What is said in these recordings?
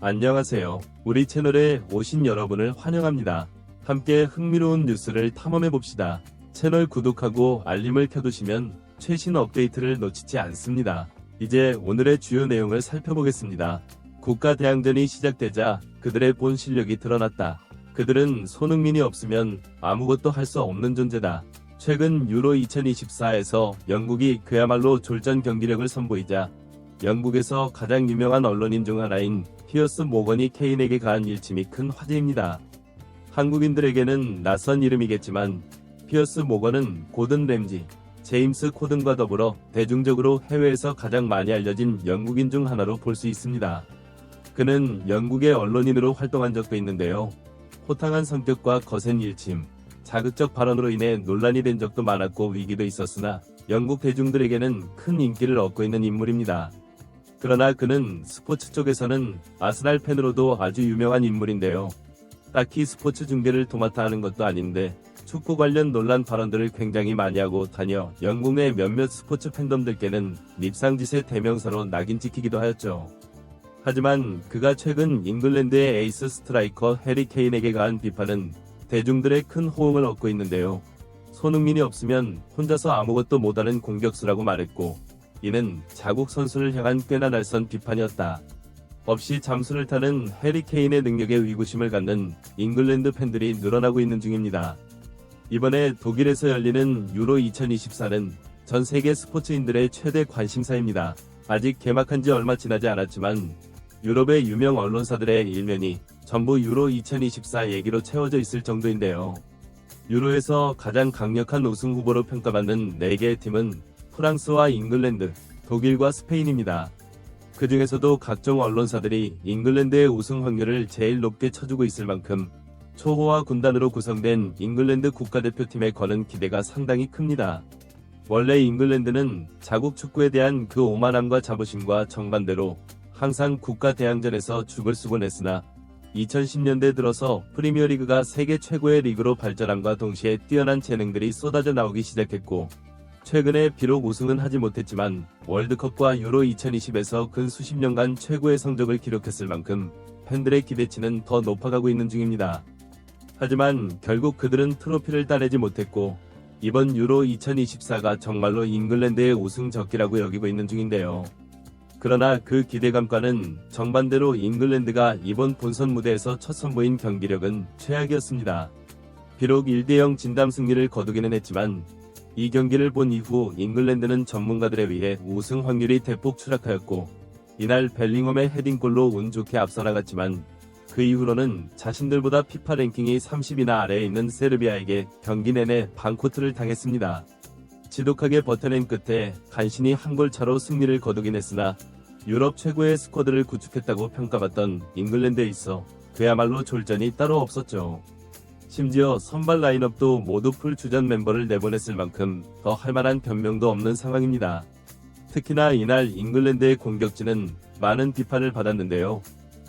안녕하세요. 우리 채널에 오신 여러분을 환영합니다. 함께 흥미로운 뉴스를 탐험해 봅시다. 채널 구독하고 알림을 켜두시면 최신 업데이트를 놓치지 않습니다. 이제 오늘의 주요 내용을 살펴보겠습니다. 국가 대항전이 시작되자 그들의 본 실력이 드러났다. 그들은 손흥민이 없으면 아무것도 할 수 없는 존재다. 최근 유로 2024에서 영국이 그야말로 졸전 경기력을 선보이자 영국에서 가장 유명한 언론인 중 하나인 피어스 모건이 케인에게 가한 일침이 큰 화제입니다. 한국인들에게는 낯선 이름이겠지만 피어스 모건은 고든 램지, 제임스 코든과 더불어 대중적으로 해외에서 가장 많이 알려진 영국인 중 하나로 볼 수 있습니다. 그는 영국의 언론인으로 활동한 적도 있는데요. 호탕한 성격과 거센 일침, 자극적 발언으로 인해 논란이 된 적도 많았고 위기도 있었으나 영국 대중들에게는 큰 인기를 얻고 있는 인물입니다. 그러나 그는 스포츠 쪽에서는 아스날 팬으로도 아주 유명한 인물인데요. 딱히 스포츠 중계를 도맡아 하는 것도 아닌데 축구 관련 논란 발언들을 굉장히 많이 하고 다녀 영국 내 몇몇 스포츠 팬덤들께는 립상짓의 대명사로 낙인 찍히기도 하였죠. 하지만 그가 최근 잉글랜드의 에이스 스트라이커 해리 케인에게 가한 비판은 대중들의 큰 호응을 얻고 있는데요. 손흥민이 없으면 혼자서 아무것도 못하는 공격수라고 말했고 이는 자국 선수를 향한 꽤나 날선 비판이었다. 없이 잠수를 타는 해리 케인의 능력에 의구심을 갖는 잉글랜드 팬들이 늘어나고 있는 중입니다. 이번에 독일에서 열리는 유로 2024는 전 세계 스포츠인들의 최대 관심사입니다. 아직 개막한 지 얼마 지나지 않았지만 유럽의 유명 언론사들의 일면이 전부 유로 2024 얘기로 채워져 있을 정도인데요. 유로에서 가장 강력한 우승 후보로 평가받는 4개의 팀은 프랑스와 잉글랜드, 독일과 스페인입니다. 그 중에서도 각종 언론사들이 잉글랜드의 우승 확률을 제일 높게 쳐주고 있을 만큼 초호화 군단으로 구성된 잉글랜드 국가대표팀에 거는 기대가 상당히 큽니다. 원래 잉글랜드는 자국 축구에 대한 그 오만함과 자부심과 정반대로 항상 국가 대항전에서 죽을 쓰곤 했으나 2010년대 들어서 프리미어리그가 세계 최고의 리그로 발전함과 동시에 뛰어난 재능들이 쏟아져 나오기 시작했고 최근에 비록 우승은 하지 못했지만 월드컵과 유로 2020에서 근 수십 년간 최고의 성적을 기록했을 만큼 팬들의 기대치는 더 높아가고 있는 중입니다. 하지만 결국 그들은 트로피를 따내지 못했고 이번 유로 2024가 정말로 잉글랜드의 우승 적기라고 여기고 있는 중인데요. 그러나 그 기대감과는 정반대로 잉글랜드가 이번 본선 무대에서 첫 선보인 경기력은 최악이었습니다. 비록 1대0 진담 승리를 거두기는 했지만 이 경기를 본 이후 잉글랜드는 전문가들에 의해 우승 확률이 대폭 추락하였고 이날 벨링엄의 헤딩골로 운 좋게 앞서 나갔지만 그 이후로는 자신들보다 피파 랭킹이 30이나 아래에 있는 세르비아에게 경기 내내 반코트를 당했습니다. 지독하게 버텨낸 끝에 간신히 한 골 차로 승리를 거두긴 했으나 유럽 최고의 스쿼드를 구축했다고 평가받던 잉글랜드에 있어 그야말로 졸전이 따로 없었죠. 심지어 선발 라인업도 모두 풀 주전 멤버를 내보냈을 만큼 더 할만한 변명도 없는 상황입니다. 특히나 이날 잉글랜드의 공격진은 많은 비판을 받았는데요.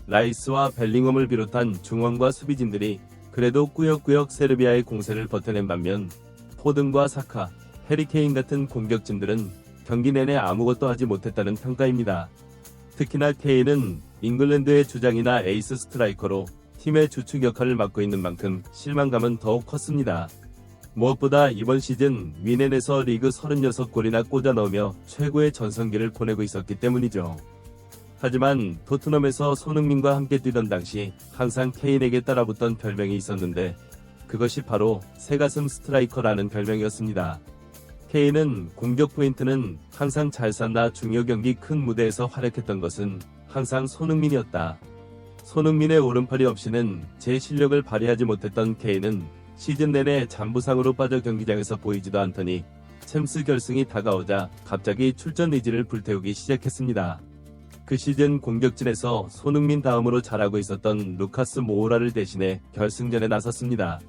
라이스와 벨링엄을 비롯한 중원과 수비진들이 그래도 꾸역꾸역 세르비아의 공세를 버텨낸 반면 포든과 사카, 해리케인 같은 공격진들은 경기 내내 아무것도 하지 못했다는 평가입니다. 특히나 케인은 잉글랜드의 주장이나 에이스 스트라이커로 팀의 주축 역할을 맡고 있는 만큼 실망감은 더욱 컸습니다. 무엇보다 이번 시즌 위넨에서 리그 36골이나 꽂아 넣으며 최고의 전성기를 보내고 있었기 때문이죠. 하지만 토트넘에서 손흥민과 함께 뛰던 당시 항상 케인에게 따라붙던 별명이 있었는데 그것이 바로 새가슴 스트라이커라는 별명이었습니다. 케인은 공격 포인트는 항상 잘 쐈나 중요 경기 큰 무대에서 활약했던 것은 항상 손흥민이었다. 손흥민의 오른팔이 없이는 제 실력을 발휘하지 못했던 케인은 시즌 내내 잠부상으로 빠져 경기장에서 보이지도 않더니 챔스 결승이 다가오자 갑자기 출전 의지를 불태우기 시작했습니다. 그 시즌 공격진에서 손흥민 다음으로 잘하고 있었던 루카스 모우라를 대신해 결승전에 나섰습니다.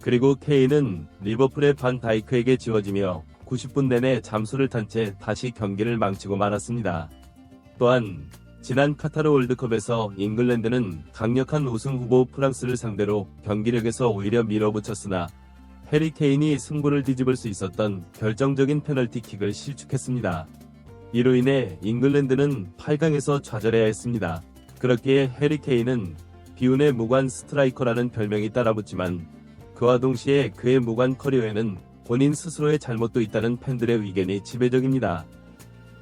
그리고 케인은 리버풀의 반 다이크에게 지워지며 90분 내내 잠수를 탄 채 다시 경기를 망치고 말았습니다. 또한 지난 카타르 월드컵에서 잉글랜드는 강력한 우승 후보 프랑스를 상대로 경기력에서 오히려 밀어붙였으나 해리 케인이 승부를 뒤집을 수 있었던 결정적인 페널티킥을 실축했습니다. 이로 인해 잉글랜드는 8강에서 좌절해야 했습니다. 그렇기에 해리 케인은 비운의 무관 스트라이커라는 별명이 따라붙지만 그와 동시에 그의 무관 커리어에는 본인 스스로의 잘못도 있다는 팬들의 의견이 지배적입니다.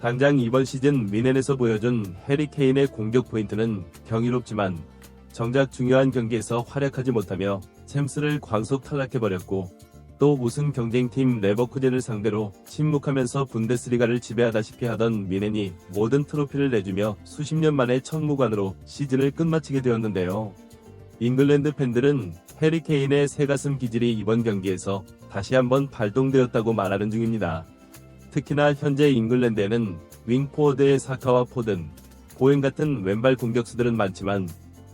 당장 이번 시즌 미넨에서 보여준 해리 케인의 공격 포인트는 경이롭지만 정작 중요한 경기에서 활약하지 못하며 챔스를 광속 탈락해버렸고 또 우승 경쟁팀 레버쿠젠을 상대로 침묵하면서 분데스리가를 지배하다시피 하던 미넨이 모든 트로피를 내주며 수십 년 만에 첫 무관으로 시즌을 끝마치게 되었는데요. 잉글랜드 팬들은 해리 케인의 새가슴 기질이 이번 경기에서 다시 한번 발동되었다고 말하는 중입니다. 특히나 현재 잉글랜드에는 윙포워드의 사카와 포든, 보행 같은 왼발 공격수들은 많지만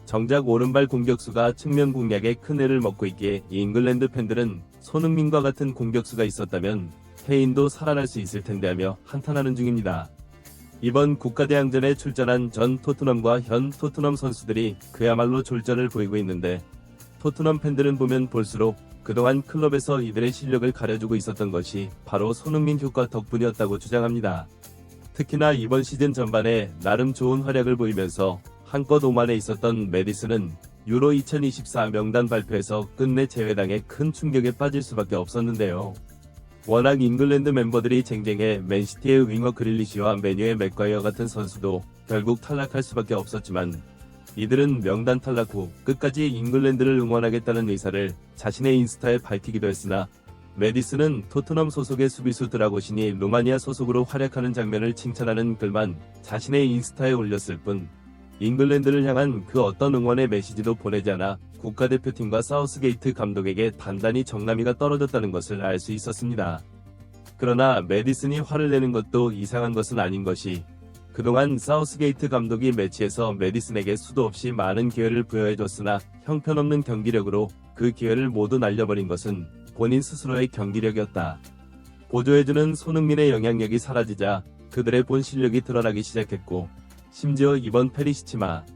정작 오른발 공격수가 측면 공략에 큰 애를 먹고 있기에 잉글랜드 팬들은 손흥민과 같은 공격수가 있었다면 케인도 살아날 수 있을 텐데 하며 한탄하는 중입니다. 이번 국가대항전에 출전한 전 토트넘과 현 토트넘 선수들이 그야말로 졸전을 보이고 있는데 토트넘 팬들은 보면 볼수록 그동안 클럽에서 이들의 실력을 가려주고 있었던 것이 바로 손흥민 효과 덕분이었다고 주장합니다. 특히나 이번 시즌 전반에 나름 좋은 활약을 보이면서 한껏 오만에 있었던 메디슨은 유로 2024 명단 발표에서 끝내 제외당해 큰 충격에 빠질 수밖에 없었는데요. 워낙 잉글랜드 멤버들이 쟁쟁해 맨시티의 윙어 그릴리시와 메뉴의 맥과이어 같은 선수도 결국 탈락할 수밖에 없었지만 이들은 명단 탈락 후 끝까지 잉글랜드를 응원하겠다는 의사를 자신의 인스타에 밝히기도 했으나 메디슨은 토트넘 소속의 수비수 드라고신이 루마니아 소속으로 활약하는 장면을 칭찬하는 글만 자신의 인스타에 올렸을 뿐 잉글랜드를 향한 그 어떤 응원의 메시지도 보내지 않아 국가대표팀과 사우스게이트 감독에게 단단히 정남이가 떨어졌다는 것을 알 수 있었습니다. 그러나 메디슨이 화를 내는 것도 이상한 것은 아닌 것이 그동안 사우스게이트 감독이 매치에서 메디슨에게 수도 없이 많은 기회를 부여해줬으나 형편없는 경기력으로 그 기회를 모두 날려버린 것은 본인 스스로의 경기력이었다. 보조해주는 손흥민의 영향력이 사라지자 그들의 본 실력이 드러나기 시작했고 심지어 이번 페리시치마